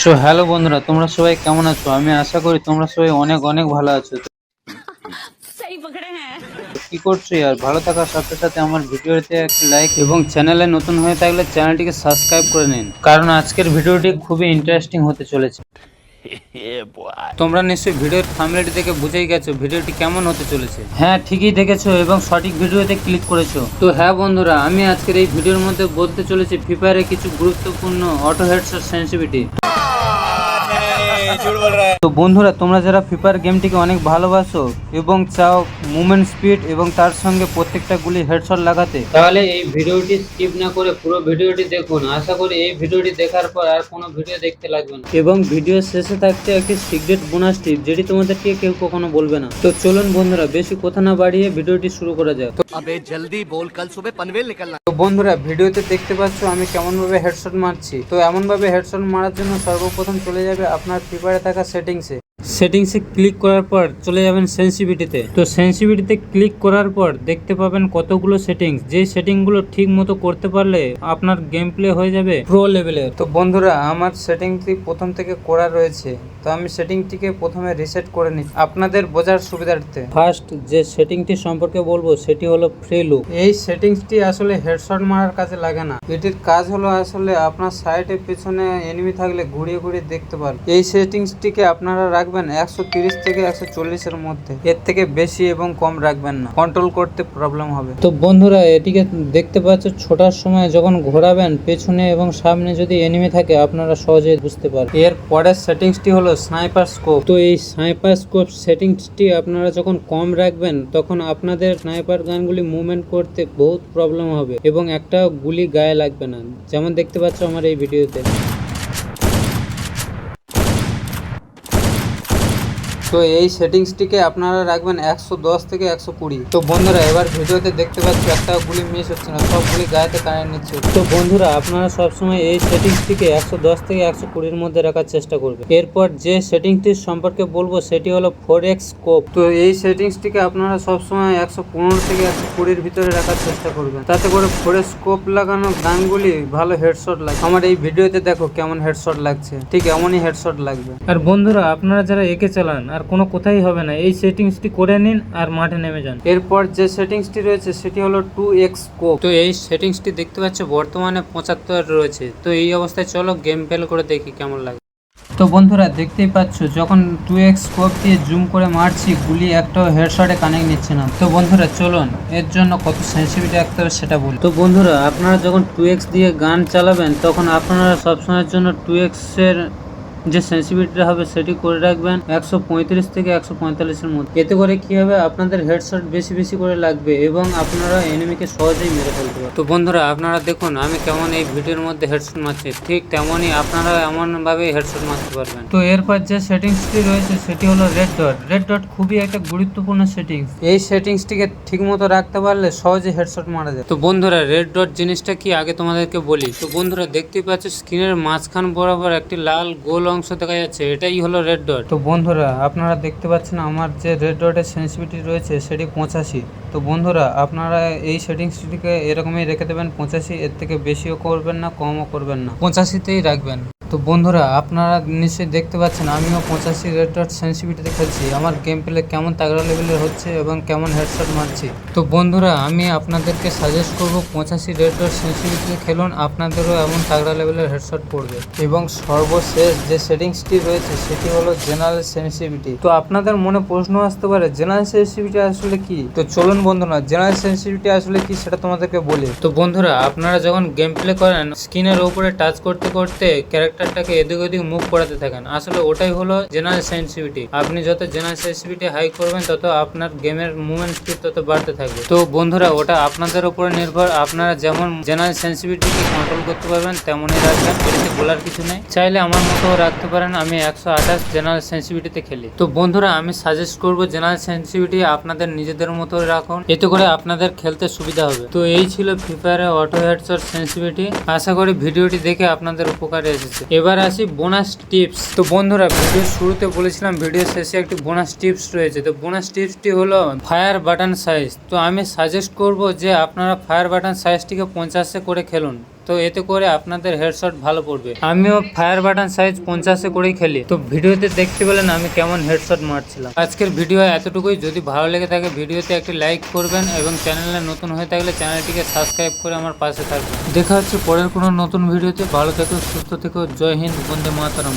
So hello বন্ধুরা তোমরা সবাই কেমন আছো? আমি আশা করি তোমরা সবাই অনেক অনেক ভালো আছো। হ্যাঁ। কি করছ আর ভালো থাকার সাথে সাথে আমার ভিডিওতে একটি লাইক এবং চ্যানেলে নতুন হয়ে থাকলে চ্যানেলটিকে সাবস্ক্রাইব করে নিন। কারণ আজকের ভিডিওটি খুবই ইন্টারেস্টিং হতে চলেছে। তোমরা নিশ্চয়ই ভিডিওর থামলেটি দেখে বুঝেই গেছো ভিডিওটি কেমন হতে চলেছে। হ্যাঁ ঠিকই দেখেছ এবং সঠিক ভিডিওতে ক্লিক করেছ। তো হ্যাঁ বন্ধুরা আমি আজকের এই ভিডিওর মধ্যে বলতে চলেছি ফিফারে কিছু গুরুত্বপূর্ণ অটো হেডসের সেন্সিভিটি তো বন্ধুরা তোমরা যারা ফিফার গেমটিকে অনেক ভালোবাসো এবং চাও মুভমেন্ট স্পিড এবং তার সঙ্গে প্রত্যেকটা গুলি হেডশট লাগাতে তাহলে এই ভিডিওটি স্কিপ না করে পুরো ভিডিওটি দেখুন। আশা করি এই ভিডিওটি দেখার পর আর কোনো ভিডিও দেখতে লাগবে না। এবং ভিডিও শেষে থাকতে একটি সিক্রেট বোনাস টিপ যেটি তোমাদেরকে কেউ কখনো বলবে না। তো চলুন বন্ধুরা বেশি কথা না বাড়িয়ে ভিডিওটি শুরু করা যাক। আবে জলদি বল কাল সুবে পানভেল নিকলনা। তো বন্ধুরা ভিডিওতে দেখতে পাচ্ছ আমি কেমন ভাবে হেডশট মারছি। তো এমন ভাবে হেডশট মারার জন্য সর্বপ্রথম চলে যাবে আপনার ফ্রি ফায়ারে থাকা সেটিংসে সেটিংসে ক্লিক করার পর চলে যাবেন সেন্সিভিটিতে তো সেন্সিভিটিতে ক্লিক করার পর দেখতে পাবেন কতগুলো সেটিংস। যেই সেটিংগুলো ঠিক মতো করতে পারলে আপনার গেম প্লে হয়ে যাবে প্রো লেভেলে তো বন্ধুরা, আমার সেটিংটি প্রথম থেকে করা রয়েছে। তো আমি সেটিংটিকে প্রথমে রিসেট করে নিচ্ছি। আপনাদের বোঝার সুবিধার্থে। ফার্স্ট যে সেটিংটি সম্পর্কে বলব, সেটি হলো ফ্রি লুক এই সেটিংসটি আসলে হেডশট মারার কাজে লাগে না। এটির কাজ হলো আসলে আপনার সাইডের পেছনে এনিমি থাকলে ঘুরিয়ে ঘুরিয়ে দেখতে পারবেন এই সেটিংসটিকে আপনারা রাখবেন একশো তিরিশ থেকে একশো চল্লিশের মধ্যে। এর থেকে বেশি এবং কম রাখবেন না। কন্ট্রোল করতে প্রবলেম হবে। তো বন্ধুরা এটিকে দেখতে পাচ্ছ ছোটার সময় যখন ঘোরাবেন পেছনে এবং সামনে যদি এনিমি থাকে আপনারা সহজেই বুঝতে পারবেন। এর পরের সেটিংসটি হলো স্নাইপার স্কোপ তো এই স্নাইপার স্কোপ সেটিংসটি আপনারা যখন কম রাখবেন তখন আপনাদের স্নাইপার গানগুলি মুভমেন্ট করতে বহুত প্রবলেম হবে এবং একটা গুলি গায়ে লাগবে না। যেমন দেখতে পাচ্ছ আমার এই ভিডিওতে। তো এই সেটিংসটিকে আপনারা রাখবেন একশো দশ থেকে একশো কুড়ি। তো বন্ধুরা, এবার ভিডিওতে দেখতে পাচ্ছি একটা গুলি মিস হচ্ছে না সব গুলি গায়েতে কানেক্ট নিচ্ছে তো বন্ধুরা, আপনারা সবসময় এই সেটিংসটিকে একশো দশ থেকে একশো কুড়ির মধ্যে রাখার চেষ্টা করবেন। এরপর যে সেটিংসটির সম্পর্কে বলব, সেটি হলো ফোর এক্স স্কোপ তো এই সেটিংসটিকে আপনারা সবসময় একশো পনেরো থেকে একশো কুড়ির ভিতরে রাখার চেষ্টা করবেন। তাতে করে ফোরে স্কোপ লাগানো গানগুলি ভালো হেডশট লাগে আমার এই ভিডিওতে দেখো কেমন হেডশট লাগছে। ঠিক এমনই হেডশট লাগবে। আর বন্ধুরা, আপনারা যারা একে চালান আর কোনো কোথায় হবে না। এই সেটিংসটি করে নিন আর মাঠে নেমে যান। এরপর যে সেটিংসটি রয়েছে সেটি হলো টু এক্স স্কোপ। তো এই সেটিংসটি দেখতে পাচ্ছ বর্তমানে পঁচাত্তর রয়েছে। তো এই অবস্থায় চলো গেম প্লে করে দেখি কেমন লাগে। তো বন্ধুরা দেখতেই পাচ্ছ যখন টু এক্স স্কোপ দিয়ে জুম করে মারছি গুলি একটাও হেডশটে কানেক্ট নিচ্ছে না। তো বন্ধুরা চলুন এর জন্য কত সেন্সিটিভিটি রাখতে হবে সেটা বলি। তো বন্ধুরা আপনারা যখন টু এক্স দিয়ে গান চালাবেন তখন আপনারা সবসময়ের জন্য টু এক্সের যে সেন্সিটিভিটিটা হবে সেটি করে রাখবেন একশো পঁয়ত্রিশ থেকে একশো পঁয়তাল্লিশের মধ্যে। এতে করে কি হবে? আপনাদের হেডশট বেশি বেশি করে লাগবে এবং আপনারা এনিমিকে সহজেই মেরে ফেলতে পারবেন। তো বন্ধুরা, আপনারা দেখুন, আমি কেমন এই ভিডিওর মধ্যে হেডশট মারছি। ঠিক তেমনই আপনারা এমনভাবে হেডশট মারতে পারবেন। তো এরপর যে সেটিংসটি রয়েছে, সেটি হলো রেড ডট রেড ডট খুবই একটা গুরুত্বপূর্ণ সেটিংস এই সেটিংসটিকে ঠিক মতো রাখতে পারলে সহজে হেডশট মারা যায়। তো বন্ধুরা রেড ডট জিনিসটা কি আগে তোমাদেরকে বলি? তো বন্ধুরা, দেখতেই পাচ্ছ স্ক্রিনের মাঝখান বরাবর একটি লাল গোল অংশ দেখা যাচ্ছে এটাই হলো রেড ডট তো বন্ধুরা আপনারা দেখতে পাচ্ছেন আমার যে রেড ডটের সেন্সিটিভিটি রয়েছে সেটি পঁচাশি। তো বন্ধুরা আপনারা এই সেটিংসটিকে এরকমই রেখে দেবেন পঁচাশি এর থেকে বেশিও করবেন না কমও করবেন না। পঁচাশিতেই রাখবেন। তো বন্ধুরা, আপনারা নিশ্চয়ই দেখতে পাচ্ছেন, আমিও পঁচাশি রেড ডট সেন্সিটিভিটিতে খেলছি। আমার গেম প্লে কেমন তাগড়া লেভেলের হচ্ছে এবং কেমন হেডশট মারছি। তো বন্ধুরা, আমি আপনাদেরকে সাজেস্ট করব, পঁচাশি রেড ডট সেন্সিটিভিটিতে খেলুন, আপনাদেরও এমন তাগড়া লেভেলের হেডশট পড়বে। এবং সর্বশেষ যে সেটিংসটি রয়েছে, সেটি হলো জেনারেল সেন্সিটিভিটি তো আপনাদের মনে প্রশ্ন আসতে পারে জেনারেল সেন্সিটিভিটি আসলে কি? তো চলুন বন্ধুরা জেনারেল সেন্সিটিভিটি আসলে কি সেটা তোমাদেরকে বলি। তো বন্ধুরা, আপনারা যখন গেম প্লে করেন স্ক্রিনের উপরে টাচ করতে করতে ক্যারেক্টারটাকে এদিক ওদিক মুভ করাতে থাকেন। আসলে ওটাই হলো জেনারেল সেন্সিভিটি আপনি যত জেনারেল সেন্সিটিভিটি হাই করবেন, তত আপনার গেমের মুভমেন্ট স্পিড তত বাড়তে থাকবে। তো বন্ধুরা, ওটা আপনাদের উপরে নির্ভর। আপনারা যেমন জেনারেল সেন্সিটিভিটিকে কন্ট্রোল করতে পারবেন, তেমনই রাখবেন। এটাতে বলার কিছু নেই। চাইলে আমার মতো রাখতে পারেন, আমি একশো আঠাশ জেনারেল সেন্সিভিটিতে খেলি। তো বন্ধুরা, আমি সাজেস্ট করব জেনারেল সেন্সিভিটি আপনাদের নিজেদের মতো রাখুন। এতে করে আপনাদের খেলতে সুবিধা হবে। তো এই ছিল ফ্রি ফায়ারের অটো হেডশট সেন্সিভিটি আশা করি ভিডিওটি দেখে আপনাদের উপকারে এসেছে। এবার আসি বোনাস টিপস তো বন্ধুরা ভিডিও শুরুতে বলেছিলাম ভিডিও শেষে একটি বোনাস টিপস রয়েছে। তো বোনাস টিপসটি হলো ফায়ার বাটন সাইজ তো আমি সাজেস্ট করব যে আপনারা ফায়ার বাটন সাইজটিকে পঞ্চাশে করে খেলুন। তো এতে করে আপনাদের হেডশট ভালো পড়বে। আমিও ফায়ার বাটন সাইজ পঞ্চাশে করেই খেলি। তো ভিডিওতে দেখতে পেলেন আমি কেমন হেডশট মারছিলাম। আজকের ভিডিও এতটুকুই। যদি ভালো লেগে থাকে ভিডিওতে একটি লাইক করবেন এবং চ্যানেলে নতুন হয়ে থাকলে চ্যানেলটিকে সাবস্ক্রাইব করে আমার পাশে থাকবেন। দেখা হচ্ছে পরের কোনো নতুন ভিডিওতে। ভালো থেকো সুস্থ থেকো। জয় হিন্দ বন্দে মাতারাম।